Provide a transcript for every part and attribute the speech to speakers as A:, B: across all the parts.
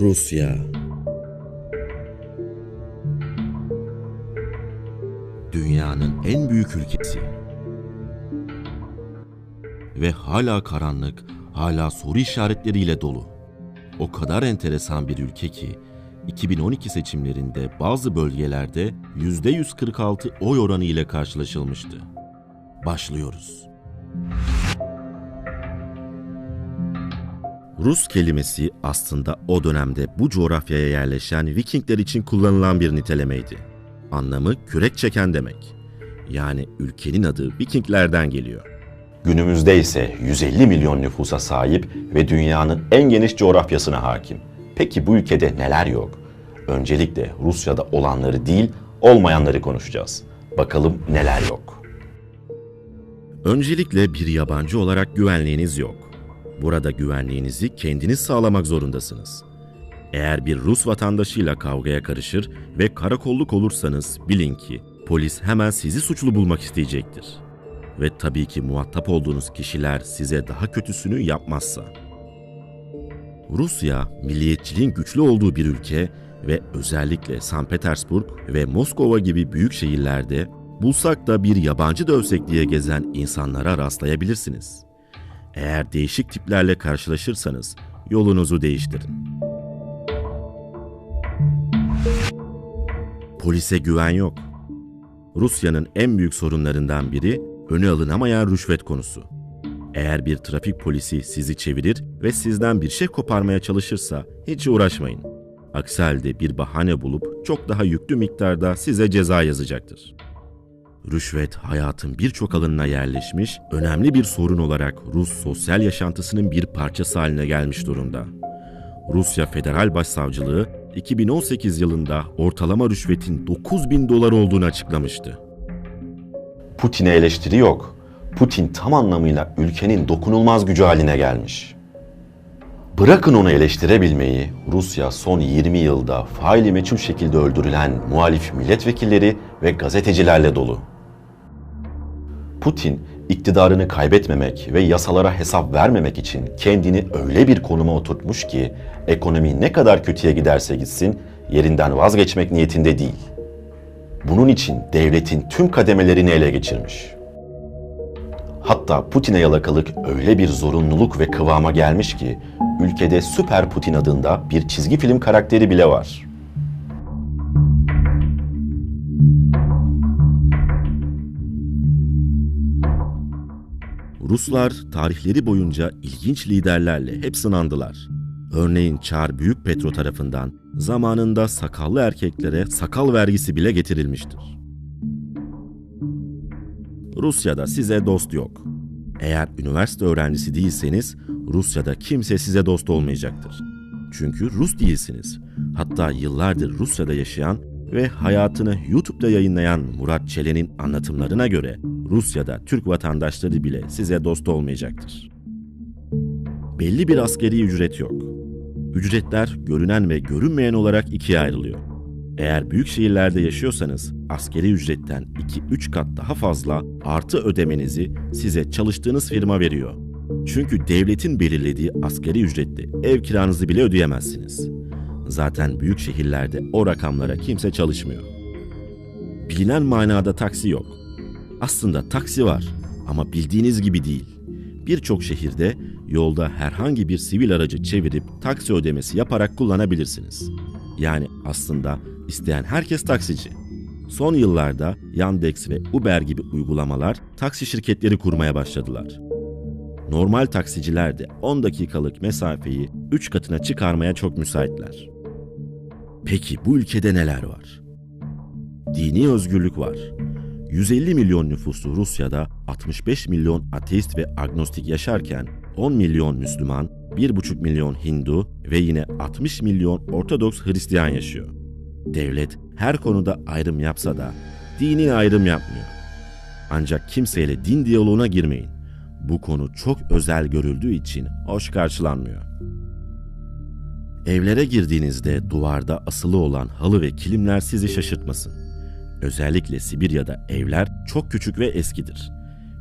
A: Rusya
B: Dünyanın en büyük ülkesi. Ve hala karanlık, hala soru işaretleriyle dolu. O kadar enteresan bir ülke ki 2012 seçimlerinde bazı bölgelerde %146 oy oranı ile karşılaşılmıştı. Başlıyoruz. Rus kelimesi aslında o dönemde bu coğrafyaya yerleşen Vikingler için kullanılan bir nitelemeydi. Anlamı kürek çeken demek. Yani ülkenin adı Vikinglerden geliyor.
C: Günümüzde ise 150 milyon nüfusa sahip ve dünyanın en geniş coğrafyasına hakim. Peki bu ülkede neler yok? Öncelikle Rusya'da olanları değil, olmayanları konuşacağız. Bakalım neler yok.
B: Öncelikle bir yabancı olarak güvenliğiniz yok. Burada güvenliğinizi kendiniz sağlamak zorundasınız. Eğer bir Rus vatandaşıyla kavgaya karışır ve karakolluk olursanız bilin ki polis hemen sizi suçlu bulmak isteyecektir. Ve tabii ki muhatap olduğunuz kişiler size daha kötüsünü yapmazsa. Rusya, milliyetçiliğin güçlü olduğu bir ülke ve özellikle St. Petersburg ve Moskova gibi büyük şehirlerde bulsak da bir yabancı dövsek diye gezen insanlara rastlayabilirsiniz. Eğer değişik tiplerle karşılaşırsanız yolunuzu değiştirin. Polise güven yok. Rusya'nın en büyük sorunlarından biri önü alınamayan rüşvet konusu. Eğer bir trafik polisi sizi çevirir ve sizden bir şey koparmaya çalışırsa hiç uğraşmayın. Aksi halde bir bahane bulup çok daha yüklü miktarda size ceza yazacaktır. Rüşvet hayatın birçok alanına yerleşmiş, önemli bir sorun olarak Rus sosyal yaşantısının bir parçası haline gelmiş durumda. Rusya Federal Başsavcılığı 2018 yılında ortalama rüşvetin 9 bin dolar olduğunu açıklamıştı.
C: Putin'e eleştiri yok. Putin tam anlamıyla ülkenin dokunulmaz gücü haline gelmiş. Bırakın onu eleştirebilmeyi, Rusya son 20 yılda faili meçhul şekilde öldürülen muhalif milletvekilleri ve gazetecilerle dolu. Putin, iktidarını kaybetmemek ve yasalara hesap vermemek için kendini öyle bir konuma oturtmuş ki ekonomi ne kadar kötüye giderse gitsin yerinden vazgeçmek niyetinde değil. Bunun için devletin tüm kademelerini ele geçirmiş. Hatta Putin'e yalakalık öyle bir zorunluluk ve kıvama gelmiş ki ülkede Süper Putin adında bir çizgi film karakteri bile var.
B: Ruslar tarihleri boyunca ilginç liderlerle hep sınandılar. Örneğin Çar Büyük Petro tarafından zamanında sakallı erkeklere sakal vergisi bile getirilmiştir. Rusya'da size dost yok. Eğer üniversite öğrencisi değilseniz Rusya'da kimse size dost olmayacaktır. Çünkü Rus değilsiniz. Hatta yıllardır Rusya'da yaşayan ve hayatını YouTube'da yayınlayan Murat Çelen'in anlatımlarına göre Rusya'da Türk vatandaşları bile size dost olmayacaktır. Belli bir askeri ücret yok. Ücretler görünen ve görünmeyen olarak ikiye ayrılıyor. Eğer büyük şehirlerde yaşıyorsanız askeri ücretten 2-3 kat daha fazla artı ödemenizi size çalıştığınız firma veriyor. Çünkü devletin belirlediği askeri ücretle ev kiranızı bile ödeyemezsiniz. Zaten büyük şehirlerde o rakamlara kimse çalışmıyor. Bilinen manada taksi yok. Aslında taksi var ama bildiğiniz gibi değil. Birçok şehirde yolda herhangi bir sivil aracı çevirip taksi ödemesi yaparak kullanabilirsiniz. Yani aslında isteyen herkes taksici. Son yıllarda Yandex ve Uber gibi uygulamalar taksi şirketleri kurmaya başladılar. Normal taksiciler de 10 dakikalık mesafeyi 3 katına çıkarmaya çok müsaitler. Peki bu ülkede neler var? Dini özgürlük var. 150 milyon nüfuslu Rusya'da 65 milyon ateist ve agnostik yaşarken 10 milyon Müslüman, 1,5 milyon Hindu ve yine 60 milyon Ortodoks Hristiyan yaşıyor. Devlet her konuda ayrım yapsa da dini ayrım yapmıyor. Ancak kimseyle din diyaloğuna girmeyin. Bu konu çok özel görüldüğü için hoş karşılanmıyor. Evlere girdiğinizde duvarda asılı olan halı ve kilimler sizi şaşırtmasın. Özellikle Sibirya'da evler çok küçük ve eskidir.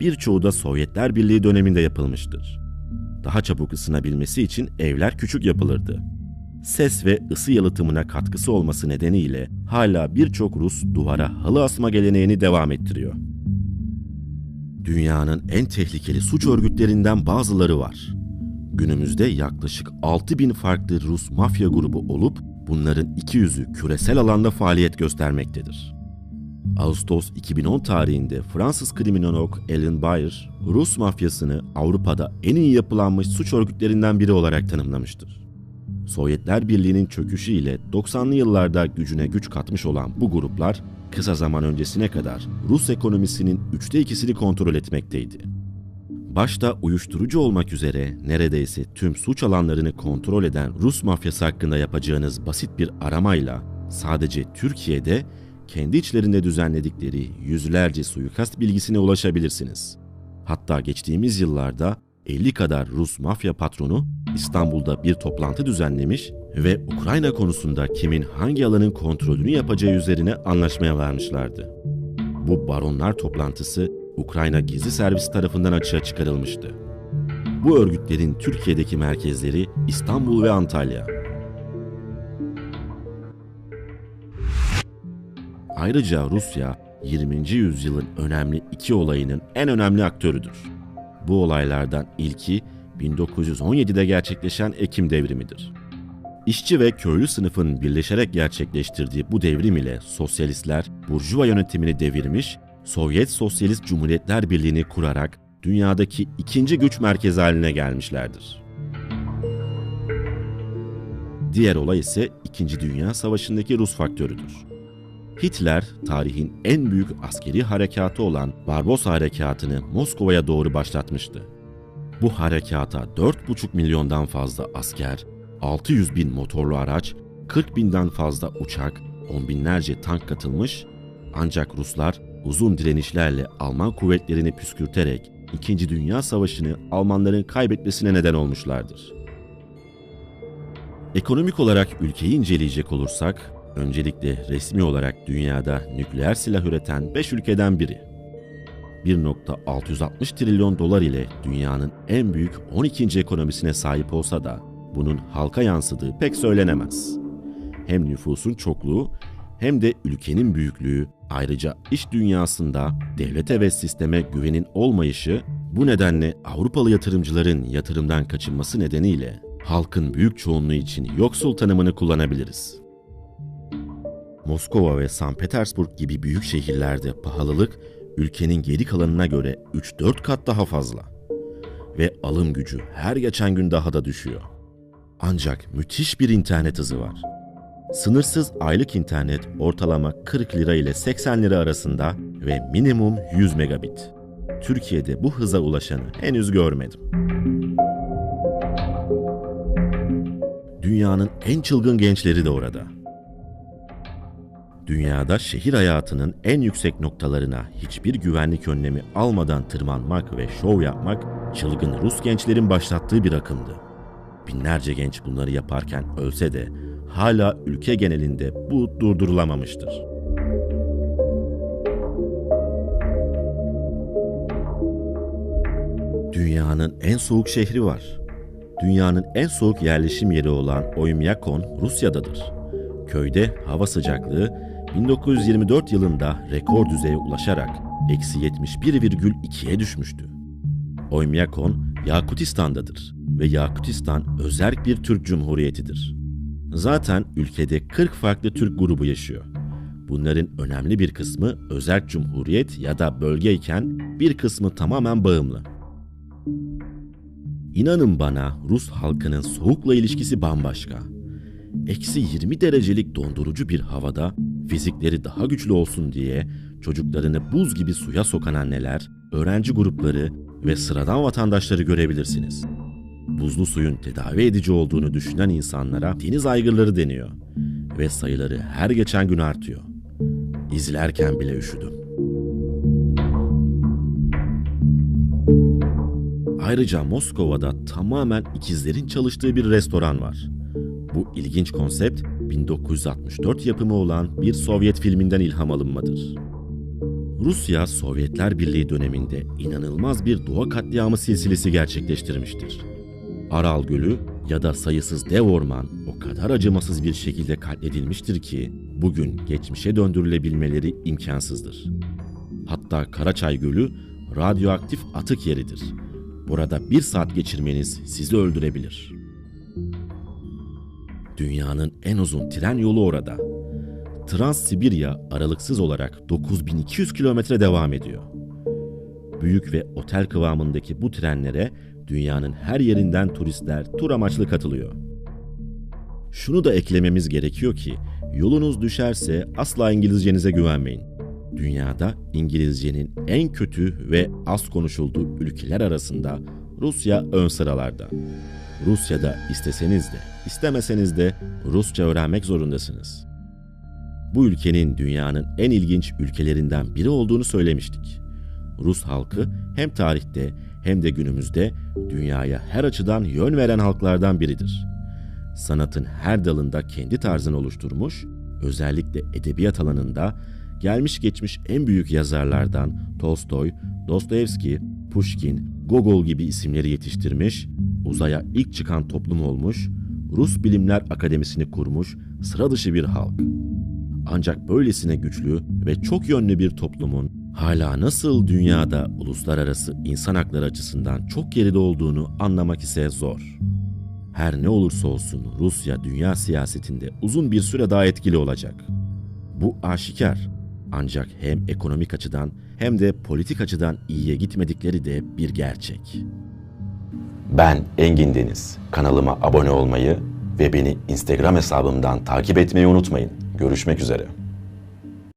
B: Birçoğu da Sovyetler Birliği döneminde yapılmıştır. Daha çabuk ısınabilmesi için evler küçük yapılırdı. ses ve ısı yalıtımına katkısı olması nedeniyle hala birçok Rus duvara halı asma geleneğini devam ettiriyor. Dünyanın en tehlikeli suç örgütlerinden bazıları var. Günümüzde yaklaşık 6000 farklı Rus mafya grubu olup bunların 200'ü küresel alanda faaliyet göstermektedir. Ağustos 2010 tarihinde Fransız kriminolog Alan Bayer, Rus mafyasını Avrupa'da en iyi yapılanmış suç örgütlerinden biri olarak tanımlamıştır. Sovyetler Birliği'nin çöküşü ile 90'lı yıllarda gücüne güç katmış olan bu gruplar kısa zaman öncesine kadar Rus ekonomisinin üçte ikisini kontrol etmekteydi. Başta uyuşturucu olmak üzere neredeyse tüm suç alanlarını kontrol eden Rus mafyası hakkında yapacağınız basit bir aramayla sadece Türkiye'de kendi içlerinde düzenledikleri yüzlerce suikast bilgisine ulaşabilirsiniz. Hatta geçtiğimiz yıllarda 50 kadar Rus mafya patronu İstanbul'da bir toplantı düzenlemiş ve Ukrayna konusunda kimin hangi alanın kontrolünü yapacağı üzerine anlaşmaya varmışlardı. Bu baronlar toplantısı Ukrayna Gizli Servis tarafından açığa çıkarılmıştı. Bu örgütlerin Türkiye'deki merkezleri İstanbul ve Antalya. Ayrıca Rusya 20. yüzyılın önemli iki olayının en önemli aktörüdür. Bu olaylardan ilki 1917'de gerçekleşen Ekim devrimidir. İşçi ve köylü sınıfın birleşerek gerçekleştirdiği bu devrim ile sosyalistler Burjuva yönetimini devirmiş, Sovyet Sosyalist Cumhuriyetler Birliği'ni kurarak dünyadaki ikinci güç merkezi haline gelmişlerdir. Diğer olay ise İkinci Dünya Savaşı'ndaki Rus faktörüdür. Hitler, tarihin en büyük askeri harekatı olan Barbarossa Harekatı'nı Moskova'ya doğru başlatmıştı. Bu harekata 4,5 milyondan fazla asker, 600 bin motorlu araç, 40 binden fazla uçak, on binlerce tank katılmış ancak Ruslar uzun direnişlerle Alman kuvvetlerini püskürterek İkinci Dünya Savaşı'nı Almanların kaybetmesine neden olmuşlardır. Ekonomik olarak ülkeyi inceleyecek olursak, öncelikle resmi olarak dünyada nükleer silah üreten 5 ülkeden biri. 1.660 trilyon dolar ile dünyanın en büyük 12. ekonomisine sahip olsa da bunun halka yansıdığı pek söylenemez. Hem nüfusun çokluğu hem de ülkenin büyüklüğü ayrıca iş dünyasında devlete ve sisteme güvenin olmayışı bu nedenle Avrupalı yatırımcıların yatırımdan kaçınması nedeniyle halkın büyük çoğunluğu için yoksul tanımını kullanabiliriz. Moskova ve St. Petersburg gibi büyük şehirlerde pahalılık ülkenin geri kalanına göre 3-4 kat daha fazla. Ve alım gücü her geçen gün daha da düşüyor. Ancak müthiş bir internet hızı var. Sınırsız aylık internet ortalama 40 lira ile 80 lira arasında ve minimum 100 megabit. Türkiye'de bu hıza ulaşanı henüz görmedim. Dünyanın en çılgın gençleri de orada. Dünyada şehir hayatının en yüksek noktalarına hiçbir güvenlik önlemi almadan tırmanmak ve şov yapmak çılgın Rus gençlerin başlattığı bir akımdı. Binlerce genç bunları yaparken ölse de hala ülke genelinde bu durdurulamamıştır. Dünyanın en soğuk şehri var. Dünyanın en soğuk yerleşim yeri olan Oymyakon Rusya'dadır. Köyde hava sıcaklığı 1924 yılında rekor düzeye ulaşarak eksi 71,2'ye düşmüştü. Oymyakon Yakutistan'dadır ve Yakutistan özerk bir Türk Cumhuriyetidir. Zaten ülkede 40 farklı Türk grubu yaşıyor. Bunların önemli bir kısmı özerk cumhuriyet ya da bölgeyken bir kısmı tamamen bağımlı. İnanın bana Rus halkının soğukla ilişkisi bambaşka. Eksi 20 derecelik dondurucu bir havada fizikleri daha güçlü olsun diye çocuklarını buz gibi suya sokan anneler, öğrenci grupları ve sıradan vatandaşları görebilirsiniz. Buzlu suyun tedavi edici olduğunu düşünen insanlara deniz aygırları deniyor ve sayıları her geçen gün artıyor. İzlerken bile üşüdüm. Ayrıca Moskova'da tamamen ikizlerin çalıştığı bir restoran var. Bu ilginç konsept 1964 yapımı olan bir Sovyet filminden ilham alınmadır. Rusya, Sovyetler Birliği döneminde inanılmaz bir doğa katliamı silsilesi gerçekleştirmiştir. Aral Gölü ya da sayısız dev orman o kadar acımasız bir şekilde katledilmiştir ki bugün geçmişe döndürülebilmeleri imkansızdır. Hatta Karaçay Gölü radyoaktif atık yeridir. Burada bir saat geçirmeniz sizi öldürebilir. Dünyanın en uzun tren yolu orada. Trans-Sibirya aralıksız olarak 9200 kilometre devam ediyor. Büyük ve otel kıvamındaki bu trenlere dünyanın her yerinden turistler tur amaçlı katılıyor. Şunu da eklememiz gerekiyor ki yolunuz düşerse asla İngilizcenize güvenmeyin. Dünyada İngilizcenin en kötü ve az konuşulduğu ülkeler arasında Rusya ön sıralarda. Rusya'da isteseniz de istemeseniz de Rusça öğrenmek zorundasınız. Bu ülkenin dünyanın en ilginç ülkelerinden biri olduğunu söylemiştik. Rus halkı hem tarihte hem de günümüzde dünyaya her açıdan yön veren halklardan biridir. Sanatın her dalında kendi tarzını oluşturmuş, özellikle edebiyat alanında gelmiş geçmiş en büyük yazarlardan Tolstoy, Dostoyevski, Pushkin, Gogol gibi isimleri yetiştirmiş, uzaya ilk çıkan toplum olmuş, Rus Bilimler Akademisi'ni kurmuş sıra dışı bir halk. Ancak böylesine güçlü ve çok yönlü bir toplumun hala nasıl dünyada uluslararası insan hakları açısından çok geride olduğunu anlamak ise zor. Her ne olursa olsun Rusya dünya siyasetinde uzun bir süre daha etkili olacak. Bu aşikar. Ancak hem ekonomik açıdan hem de politik açıdan iyiye gitmedikleri de bir gerçek.
C: Ben Engin Deniz. Kanalıma abone olmayı ve beni Instagram hesabımdan takip etmeyi unutmayın. Görüşmek üzere.